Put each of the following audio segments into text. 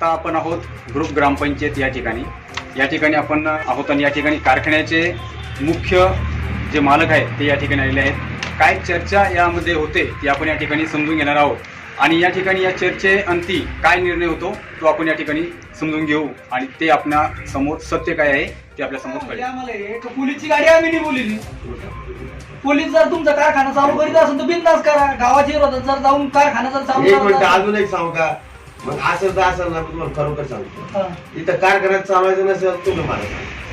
आता आपण आहोत ग्रुप ग्रामपंचायत या ठिकाणी. या ठिकाणी आपण आहोत आणि या ठिकाणी कारखान्याचे मुख्य जे मालक आहेत ते या ठिकाणी आलेले आहेत. काय चर्चा यामध्ये होते ते आपण या ठिकाणी समजून घेणार आहोत. आणि या ठिकाणी या चर्चे अंती काय निर्णय होतो तो आपण या ठिकाणी समजून घेऊ. आणि ते आपल्यासमोर सत्य काय आहे ते आपल्यासमोर कळेल. पोलीसची गाडी आम्ही नाही बोलली. पोलीस जर तुमचा कारखाना चालू करीत असेल तर बिंदास करा. गावाच्या विरोधात जर जाऊन कारखाना जर चालू एक मिनिट अजून एक सांगू का? मग असं तर असं ना तुम्हाला खरोखर सांगतो हा. इथं कारखान्यात चालवायचं नसेल तुम्ही मला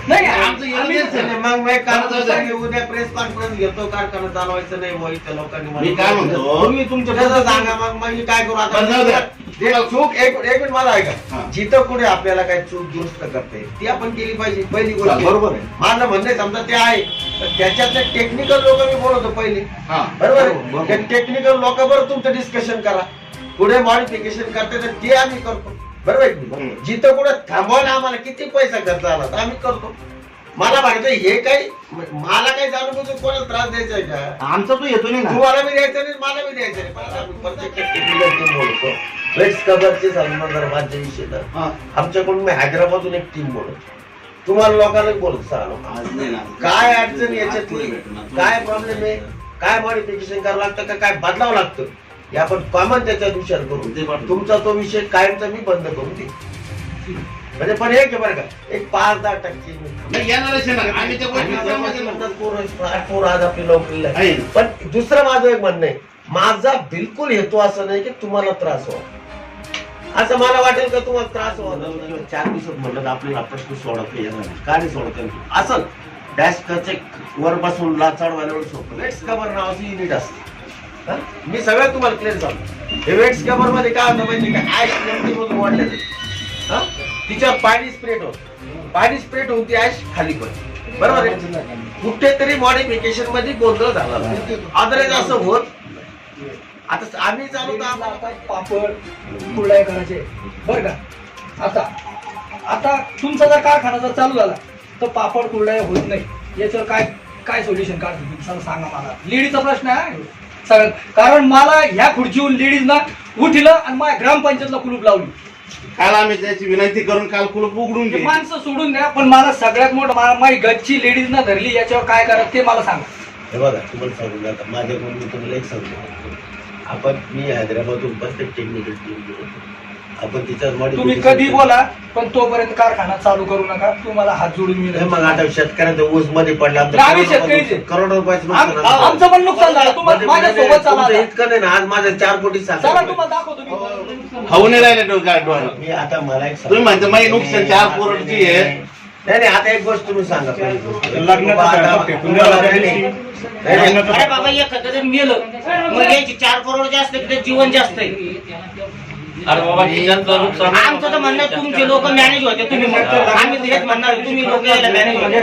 नाही आमचं आहे. आणि मग मी उद्या प्रेस कॉन्फरन्स घेतो कारखाना चालवायचं नाही बुवा इथं लोकांनी मला- मी काय म्हणतो? तुम्ही तुमच्या तसं सांगा मग मग मी काय करू आता द्या. जे चूक एक एक मिनिट मला हा. ऐका जिथं कुठे आपल्याला काही चूक दुरुस्त करते ती आपण केली पाहिजे पहिली गोष्ट बरोबर आहे. माझं म्हणणं आहे, समजा ते आहे तर त्याच्यातले टेक्निकल लोक मी बोलवतो पहिले हा. बरोबर बरोबर. आहे? त्या टेक्निकल लोकांबरोबर तुमचं डिस्कशन करा पुढे मॉडिफिकेशन करते तर ते आम्ही करतो. बरोबर. जिथं कुठे थांबवायला आम्हाला किती पैसा खर्च आला तर आम्ही करतो. मला म्हणायचं हे काही मला काही जाणून बुजून कोणाला त्रास द्यायचा आहे का? आमचा तो येतो नाही ना. तुम्हाला मी द्यायचं नाही मला मी द्यायचं नाही. पण आम्ही प्रत्येक बोलतो. वेट्स कव्हरचे संदर्भाचे विषय तर. हा. आमच्याकडून मी हैदराबादून एक टीम बोलतो. तुम्हाला लोकांना बोलत सांगा आज नाही ना. काय अडचण याच्यातली? काय प्रॉब्लेम आहे? काय मॉडिफिकेशन करावं लागतं का? काय बदलावं लागतं? हे आपण कॉमन त्याच्यात विचार करू. तुमचा तो विषय कायमचा मी बंद करून दे म्हणजे पण एक बरं का एक पाच दहा टक्के. पण दुसरं माझं एक म्हणणं आहे माझा बिलकुल हेतू असं नाही की तुम्हाला त्रास व्हावा. असं मला वाटेल का तुम्हाला त्रास व्हावा? चार दिवसात म्हणलं तर आपल्याला प्रश्न सोडवता येणार. का नाही सोडवता येणार? असं डॅश करचे वर बसून लाचाड वाल्यावर सोडतो वेट्स कवर नावाची युनिट असते? मी सगळं तुम्हाला क्लिअर सांगतो. हे कवर मध्ये काय होतं माहिती का? ऍश मधून वाढलेलं. हा? पाणी स्प्रेड होत. पाणी स्प्रेड होऊन ती ऍश खाली पडते बरोबर आहे? कुठेतरी मॉडिफिकेशनमध्ये गोंधळ झाला. अदरवाईज असं होत आता आम्ही चालू तर पापड कुरड्या करायचे. बर का? आता आता तुमचा जर कारखाना जर चालू झाला तर पापड कुरड्या होत नाही. याच्यावर काय काय सोल्युशन काढतो तुम्ही? सांगा- मला. लेडीचा प्रश्न आहे. कारण मला ह्या खुर्चीहून लेडीज ना उठिलं आणि माझ्या ग्रामपंचायतला कुलूप लावली. काल आम्ही त्याची विनंती करून काल कुलूप उघडून माणसं सोडून द्या पण मला सगळ्यात मोठं मला माझी गच्ची लेडीज ना धरली याच्यावर काय करा ते मला सांगा. हे बघा तुम्हाला सांगू नका. माझ्याकडून मी तुम्हाला एक सांगतो आपण मी हैदराबादहून प्रत्येक टेक्निकल टीम बोलतो आपण तिच्यात तुम्ही कधी बोला पण तोपर्यंत कारखाना चालू करू नका तुम्हाला हात जोडून मी हे मग आता शेतकऱ्याचा ऊसमध्ये पडला आमचं आम्ही करोडो शेतकरी रुपये- करोडो रुपयाचं नुकसान आम- आमचं. आमचं पण नुकसान झालं तुम्हाला म्हणजे माझ्या म्हणजे सोबत चला तुमचं आता. इतकं नाही ना आज माझं चार कोटी चला सात तुम्हाला दाखवतो मी. खाऊ नाही राहिले. मी आता मला एक तुम्ही म्हणता, माझी नुकसान चार करोडची आहे. नाही नाही आता एक गोष्ट तुम्ही सांगा पहिली गोष्ट. लग्नाचं आता- काय फक्त पुण्याला नाही, नाही. नाही, नाही. अरे बाबा एखादं जर मेलं मग याची चार करोड जास्त आहे, त्याचं जीवन जास्त आहे अरे बाबा तिच्यातलं नुकसान आमचं तर म्हणणं तुमचे लोक मॅनेज होते तुम्ही म्हणता. आम्ही म्हणणार तुम्ही लोक मॅनेज होते.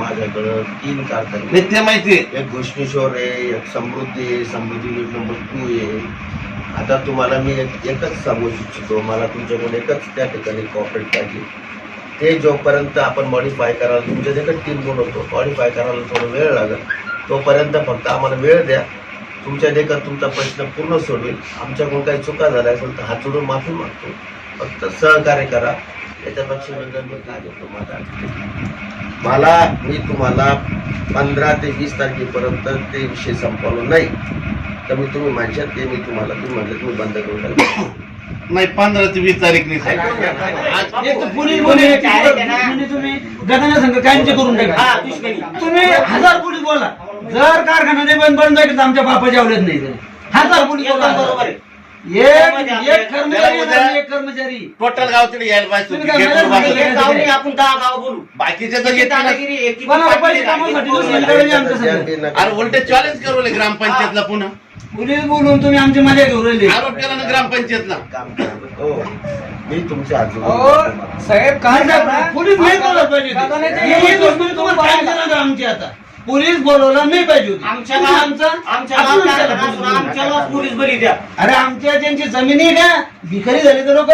माझ्याकडं तीन कारखाने नाही ते माहिती आहे. एक घोषणेश्वर आहे एक समृद्धी आहे समृद्धी युनिट नंबर टू आहे. आता तुम्हाला मी एक एकच सांगू इच्छितो. मला तुमच्याकडून एकच त्या ठिकाणी कॉपरेट पाहिजे. ते जोपर्यंत आपण मॉडिफाय करायला तुमच्या देखत टीम बनवतो मॉडिफाय करायला थोडा वेळ लागेल. तोपर्यंत फक्त आम्हाला वेळ द्या. तुमच्या देखत तुमचा प्रश्न पूर्ण सोडवेल आमच्याकडून काही चुका झाल्या असेल तर हात जोडून माफी मागतो. फक्त सहकार्य करा. याच्यापेक्षा वेगळं मी काय देतो माझा मला मी तुम्हाला पंधरा ते वीस तारखेपर्यंत ते विषय संपवलो नाही. तर मी तुम्ही म्हणशात ते मी तुम्हाला तुम्ही म्हटलं तुम्ही बंद करून टाका. नाही पंधरा ते वीस तारीख नाही. करून टाका. हा तुम्ही हजार पोलीस बोला. जर कारखाना ते बंद बंद जाईल तर आमच्या बापाच्या आवडत नाही तरी. हजार बरोबर आहे. एक एक कर्मचारी उद्या- आणि एक कर्मचारी. टोटल गाव तिथे यायला पाहिजे तुम्ही होती. काय गेटवर मला बसायला. एक गाव नाही आपण दहा गाव बोलू. बाकीचे तर किती येतील. ना. दादागिरी आहे, किती कोणाला पाटील पैसे आहे, कामासाठी किती दुसरी बोलू. कडे आमचं सगळं. अरे उलटे चॅलेंज करू ग्रामपंचायतला पुन्हा. पोलीस बोलून तुम्ही आमची मजा घेऊन राहिले. आरोप केला ना ग्रामपंचायतला. हो. मी तुमच्या साहेब काय? पोलीस नाही बोलत पाहिजे ही गोष्ट तुम्हाला आमची आता? पोलीस बोलवला नाही पाहिजे होती. आमच्या तुम्ही गावात गावात पोलीस असून आमच्या गावात पोलीस बरी द्या अरे आमच्या ज्यांची जमिनी आहे का भिकारी झाले तर लोक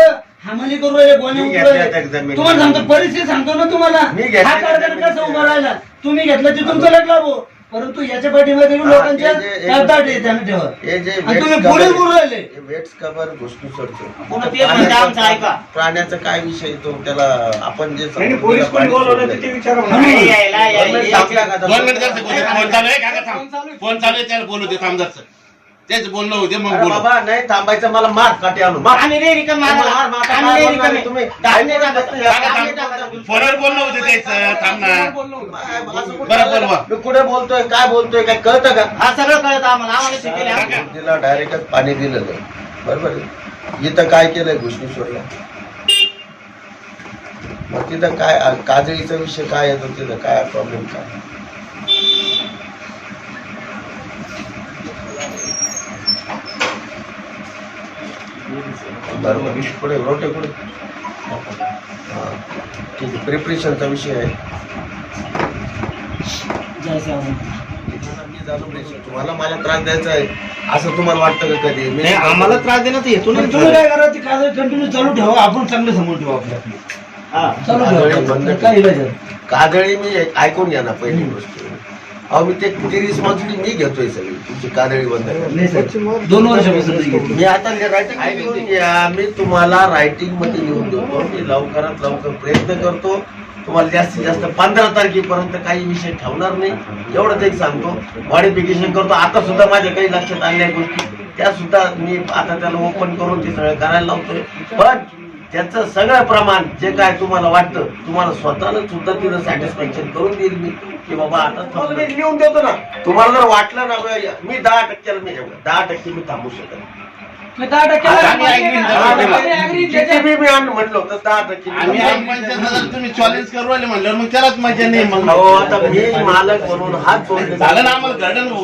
हमाली करू राहिले गोणे मी उचलू घेतल्या राहिले. त्या जमिनी. तुम्हाला सांगतो परिस्थिती सांगतो ना तुम्हाला मी घेतल्या हा त्या कारखाना जमिनी. कसा उभा राहिला तुम्ही घेतला ते तुमचं लग्न भाऊ परंतु याच्या पाठीमध्ये लोकांच्या हे जे- तळताट आहे त्यानं ठेवा हे जे आणि तुम्ही वेट्स पुढे कव्हर- बोलू राहिले हे वेट्स कव्हर गोष्टी पुन्हा तेच म्हणते आमचं ऐका. प्राण्याचा काय विषय तो त्याला आपण जे नाही, पोलीस कोणी बोलवलं तर ते विचारा मला. नाही, यायला, यायला, यायला. दोन मिनिट जरासं बोलू दे. फोन चालू आहे काका थांब फोन चालू आहे त्याला बोलू दे थांब. तेच बोलणं होते मग अरे बोलू बाबा नाही थांबायचं मला मार काटे आणून मार आम्ही नाही रिकामे मार, आम्हाला. मार, मार, आम्ही नाही मार, रिकामे. मार, तुम्ही. आम्ही नाही टाकत. काका, आम्ही थांब. नाही टाकत. फोनवर बोलणं होते त्याचं थांब ना असं कुठं बरं, बोलवा. मी कुठे बोलतोय काय बोलतोय काय कळतं का हा सगळं कळतं आम्हाला आम्हाला शिकेल आम्ही. तिला डायरेक्टच पाणी दिलेलं आहे. बरोबर आहे इथं काय केलंय घुसणीश्वरला मग तिथं काय काजळीचा विषय काय येतो तिथं काय प्रॉब्लेम काय बरोबर पुढे रोटे पुढे. हा. ठीक आहे. प्रिपरेशनचा विषय आहे. नाही. तुम्हाला मला त्रास द्यायचा आहे असं तुम्हाला वाटतं का कधी? मी आम्हाला त्रास देण्यात येतो नाही तुम्ही काय करा ती काजळ कंटिन्यू चालू ठेवा. आपण चांगले समोर ठेवू आपल्या. हा. चालू काजळी मी एक- ऐकून घ्या ना पहिली गोष्ट. अहो मी ते ती रिस्पॉन्सिबिलिटी मी घेतोय सगळी. तुमची कादळी बंद करा. नाही साहेब. दोन वर्षापासून नाही घेतली. मी आता रायटिंग घ्या. मी तुम्हाला रायटिंगमध्ये लिहून देतो. मी लवकरात लवकर प्रयत्न करतो. तुम्हाला जास्तीत जास्त पंधरा तारखेपर्यंत काही विषय ठेवणार नाही. एवढंच एक सांगतो. मॉडिफिकेशन करतो. आता सुद्धा माझ्या काही लक्षात आलेल्या गोष्टी. त्या सुद्धा मी आता त्याला ओपन करून ते सगळं करायला लावतोय. पण त्याचं सगळं प्रमाण जे काय तुम्हाला वाटतं तुम्हाला स्वतःला सुद्धा तिथं सॅटिस्फॅक्शन करून देईल मी. की बाबा आता तुम्हाला मी लिहून देतो ना. तुम्हाला जर वाटलं ना मी दहा टक्क्याला मी दहा टक्के मी थांबू शकत दहा टक्के ना, दहा. टक्के मी दहा तुम्ही चॅलेंज करू राहिले म्हणल्यावर मग त्यालाच मजा नाही मग. अहो आता मी मालक म्हणून हात झालं ना आम्हाला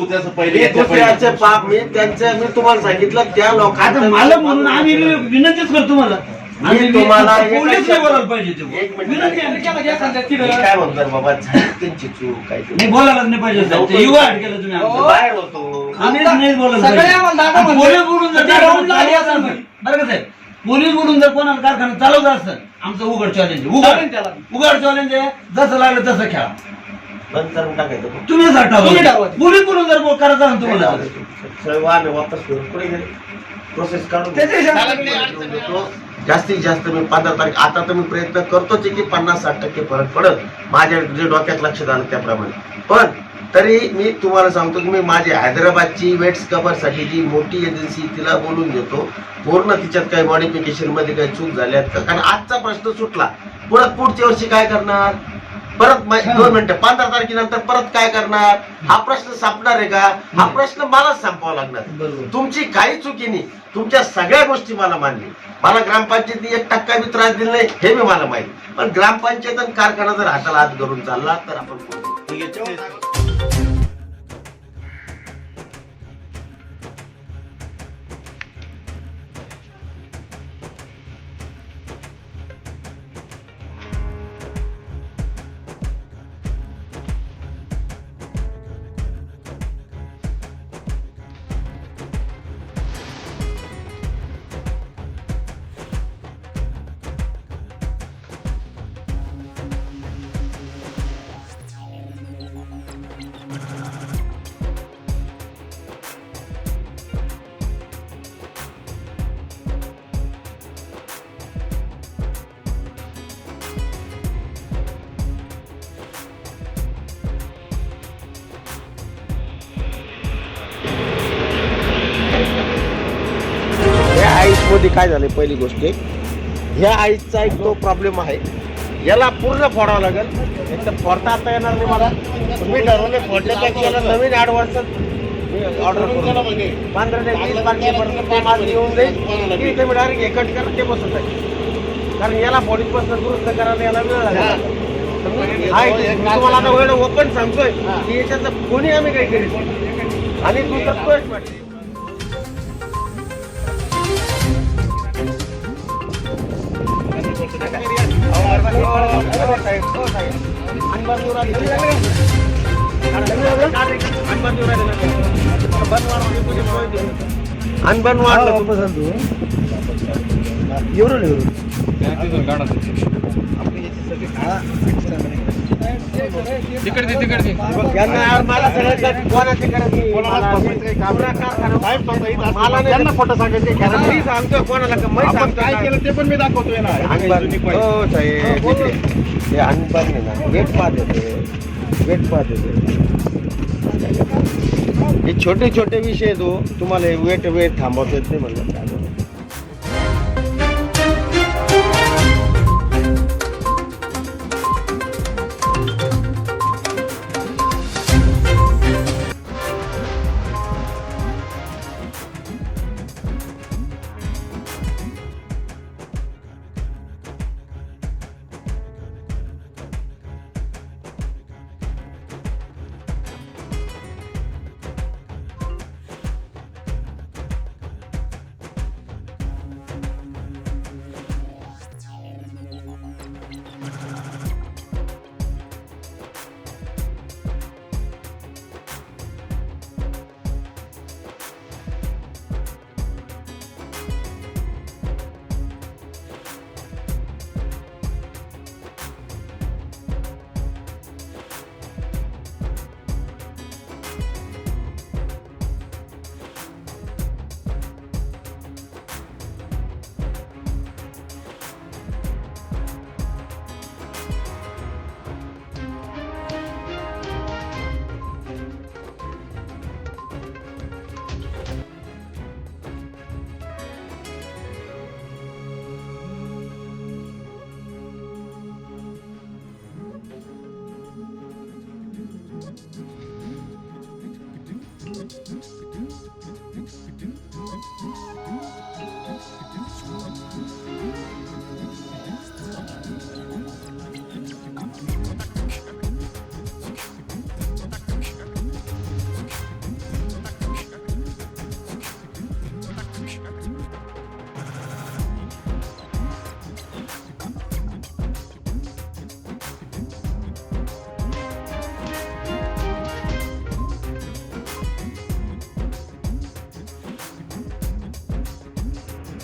त्याचं पहिले. दुसऱ्याचे पाप मी त्यांचं मी तुम्हाला सांगितलं त्या आता लोकांचं मालक म्हणून आम्ही विनंतीच करतो तुम्हाला. तुम्हाला पोलीस नाही बोलायला पाहिजे ते. एक मिनिट. विनंती आहे. केलं घ्या सांगतात मी तिथं. काय म्हणतो बाबा झाली त्यांची चूक काय नाही बोलायलाच नाही पाहिजे. ते युवा अट केलं तुम्ही आमचं. बाहेर होतो आम्ही नाही बोलायला सगळे पाहिजे. आम्हाला दादा आणि म्हणतात. पोलीस बुडून जर ते राऊंड कारखाना लागले चालवत असेल असेल, बरं का साहेब पोलीस बुडून जर कोणाला कारखाना चालवत असतं आमचं उघड चॅलेंज चालेल उघड त्याला. उघड चॅलेंज आहे जसं लागलं तसं खेळा बंद करून टाकायचं तुम्ही जर तुम्ही ठरवा. पोलीस बुडून जर बोल- करायचं असेल तुम्हाला वापस करू पुढे गेले प्रोसेस काढून त्याच्या अडचण नाही. जास्तीत जास्त मी पंधरा तारीख आता तर मी प्रयत्न करतोच की पन्नास साठ टक्के फरक पडत माझ्या जे डोक्यात लक्षात आलं त्याप्रमाणे. पण तरी मी तुम्हाला सांगतो की मी माझी हैदराबादची वेट्स कव्हर जी मोठी एजन्सी तिला बोलून घेतो पूर्ण तिच्यात काही मॉडिफिकेशनमध्ये काही चूक झाल्यात का? कारण आजचा प्रश्न सुटला. पुढं पुढच्या वर्षी काय करणार? परत मै- दोन मिनिटं पंधरा तारखेनंतर परत काय करणार? हा प्रश्न संपणार आहे का? हा प्रश्न मलाच संपवावा लागणार. बरोबर. तुमची काही चुकी नाही. तुमच्या सगळ्या गोष्टी मला मान्य मला ग्रामपंचायतीने एक टक्का बी त्रास दिला नाही हे बी मला माहिती पण ग्रामपंचायत आणि कारखाना जर हाताला हात धरून चालला तर आपण पुढे. मध्ये काय झालं पहिली गोष्ट? ह्या आईचा एक तो प्रॉब्लेम आहे. याला पूर्ण फोडावं लागेल. एक तर फोडता आता येणार नाही मला. तुम्ही ठरवले फोडण्यापेक्षा याला नवीन ऍडव्हान्स ऑर्डर करून. पंधरा ते वीस तारखेपर्यंत ते माल येऊन जाईल. की इथे मी डायरेक्ट हे कट करा ते बसत आहे कारण याला बॉडीपासून दुरुस्त करायला याला वेळ लागला. हा तुम्हाला आता वेळ ओपन सांगतोय. की याच्यात कोणी आम्ही काही करीत आणि दुसरं काढा यांना यार मला सगळं कोणाचे करत नाही. मला- त्यांना सांगायचं सांगतो कोणाला काय केलं ते पण मी दाखवतोय ना. ते अनबाग नाही ना वेट पाहत होते. वेट पाहत होते. हे छोटे छोटे विषय तो. तुम्हाला वेट वेट वेट थांबवतो ते म्हणलं.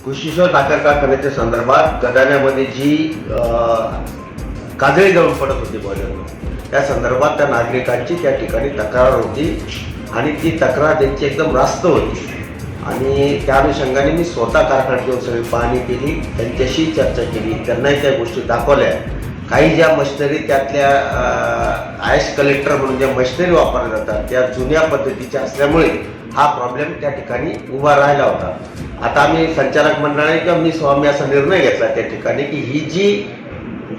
काय बरं. कृषीश्वर साखर कारखान्याच्या संदर्भात गदाण्यामध्ये जी काजळी जळून पडत होती बॉयलर त्या संदर्भात त्या नागरिकांची त्या ठिकाणी तक्रार होती आणि ती तक्रार त्यांची एकदम रास्त होती आणि त्या अनुषंगाने मी स्वतः कारखान्यात येऊन सगळी पाहणी केली त्यांच्याशी चर्चा केली त्यांनाही त्या गोष्टी दाखवल्या काही ज्या मशिनरी त्यातल्या आयस कलेक्टर म्हणून ज्या मशिनरी वापरल्या जातात त्या जुन्या पद्धतीच्या असल्यामुळे हा प्रॉब्लेम त्या ठिकाणी उभा राहिला होता. आता आम्ही संचालक मंडळाने किंवा मी स्वामी असा निर्णय घेतला त्या ठिकाणी की ही जी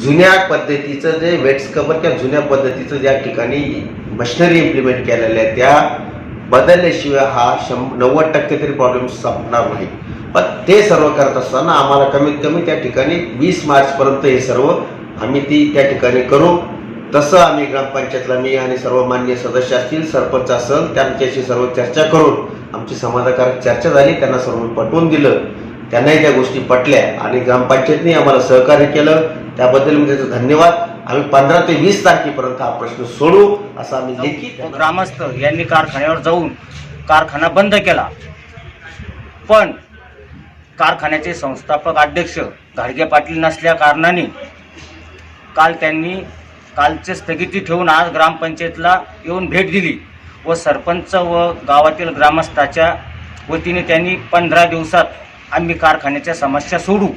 जुन्या पद्धतीचं जे वेट्स कवर किंवा जुन्या पद्धतीचं ज्या ठिकाणी मशिनरी इम्प्लिमेंट केलेल्या आहे त्या बदलल्याशिवाय हा शं नव्वद टक्के तरी प्रॉब्लेम संपणार नाही. पण ते सर्व करत असताना आम्हाला कमीत कमी त्या ठिकाणी वीस मार्चपर्यंत हे सर्व आम्ही ती त्या ठिकाणी करू. तसं आम्ही ग्रामपंचायतला मी आणि सर्व मान्य सदस्य असतील सरपंच असेल त्यांच्याशी सर्व चर्चा करून आमची समाधानकारक चर्चा झाली त्यांना सर्व पटवून दिलं. त्यांनाही त्या गोष्टी पटल्या आणि ग्रामपंचायतने आम्हाला सहकार्य केलं. त्याबद्दल मी त्याचं धन्यवाद. आम्ही पंधरा ते वीस तारखेपर्यंत हा प्रश्न सोडू असा आम्ही लेखी ग्रामस्थ यांनी कारखान्यावर जाऊन कारखाना बंद केला. पण कारखान्याचे संस्थापक अध्यक्ष घाडगे पाटील नसल्या कारणाने काल त्यांनी कालचे स्थगिती ठेवून आज ग्रामपंचायतला येऊन भेट दिली व सरपंच व गावातील ग्रामस्थाच्या वतीने त्यांनी पंधरा दिवसात आम्ही कारखान्याच्या समस्या सोडू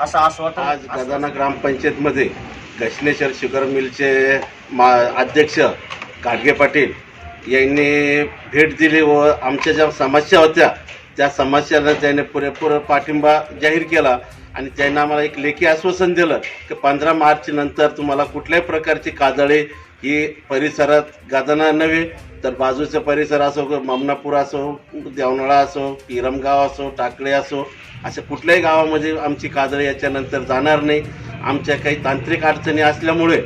असं आश्वासन आज गजाना ग्रामपंचायतमध्ये घशनेश्वर शुगर मिलचे मा अध्यक्ष गाडगे पाटील यांनी भेट दिली व आमच्या ज्या समस्या होत्या त्या समस्याला त्याने पुरेपूर पाठिंबा जाहीर केला. आणि त्यांना आम्हाला एक लेखी आश्वासन दिलं की पंधरा मार्च नंतर तुम्हाला कुठल्याही प्रकारची काजळे ही परिसरात गाजणार नव्हे. तर बाजूचे परिसर असो ममनापूर असो देवनाळा असो पिरमगाव असो टाकळे असो अशा कुठल्याही गावामध्ये आमची काजळे याच्यानंतर जाणार नाही. आमच्या काही तांत्रिक अडचणी असल्यामुळे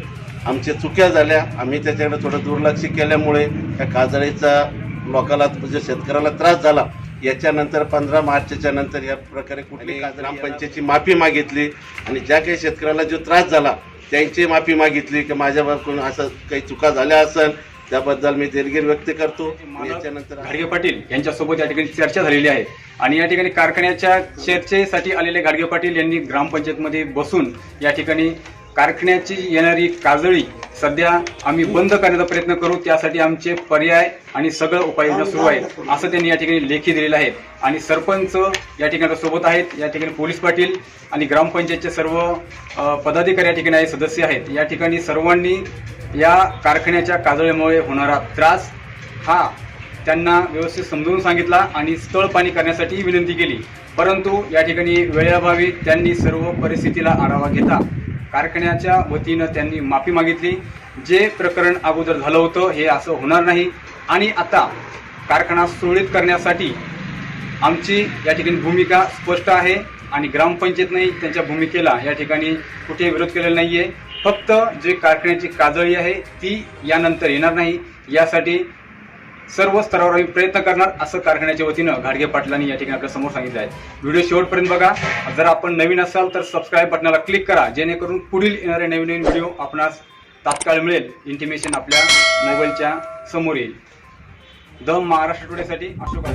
आमच्या चुक्या झाल्या. आम्ही त्याच्याकडे थोडं दुर्लक्ष केल्यामुळे त्या काजळीचा लोकाला म्हणजे शेतकऱ्याला त्रास झाला. याच्यानंतर पंधरा मार्चच्या नंतर या प्रकारे कुठली ग्रामपंचायतची माफी मागितली आणि ज्या काही शेतकऱ्याला जो त्रास झाला त्यांची माफी मागितली की माझ्याकडून असं काही चुका झाल्या असेल त्याबद्दल मी दिलगीर व्यक्त करतो. याच्यानंतर घाडगे पाटील यांच्यासोबत या ठिकाणी चर्चा झालेली आहे. आणि या ठिकाणी कारखान्याच्या चर्चेसाठी आलेले घाडगे पाटील यांनी ग्रामपंचायतमध्ये बसून या ठिकाणी कारखान्याची येणारी काजळी सध्या आम्ही बंद करण्याचा प्रयत्न करू त्यासाठी आमचे पर्याय आणि सगळं उपाययोजना सुरू आहेत असं त्यांनी या ठिकाणी लेखी दिलेलं आहे. आणि सरपंच या ठिकाणी सोबत आहेत या ठिकाणी पोलीस पाटील आणि ग्रामपंचायतचे सर्व पदाधिकारी या ठिकाणी सदस्य आहेत. या ठिकाणी सर्वांनी या कारखान्याच्या काजळीमुळे होणारा त्रास हा त्यांना व्यवस्थित समजून सांगितला आणि स्थळ पाणी करण्यासाठी विनंती केली. परंतु या ठिकाणी वेळेअभावी त्यांनी सर्व परिस्थितीला आढावा घेता कारखान्याच्या वतीनं त्यांनी माफी मागितली. जे प्रकरण अगोदर झालं होतं हे असं होणार नाही. आणि आता कारखाना सुरळीत करण्यासाठी आमची या ठिकाणी भूमिका स्पष्ट आहे आणि ग्रामपंचायतनेही त्यांच्या भूमिकेला या ठिकाणी कुठे विरोध केलेला नाही आहे फक्त जे कारखान्याची काजळी आहे ती यानंतर येणार नाही. यासाठी सर्व स्तरावर आम्ही प्रयत्न करणार असं कारखान्याच्या वतीनं घाडगे पाटलांनी या ठिकाणी आपल्यासमोर सांगितलं आहे. व्हिडिओ शेवटपर्यंत बघा. जर आपण नवीन असाल तर सबस्क्राईब बटनाला क्लिक करा जेणेकरून पुढील येणारे नवीन नवीन व्हिडिओ आपणास तात्काळ मिळेल. इंटिमेशन आपल्या मोबाईलच्या समोर येईल. द महाराष्ट्र टुडेसाठी अशोक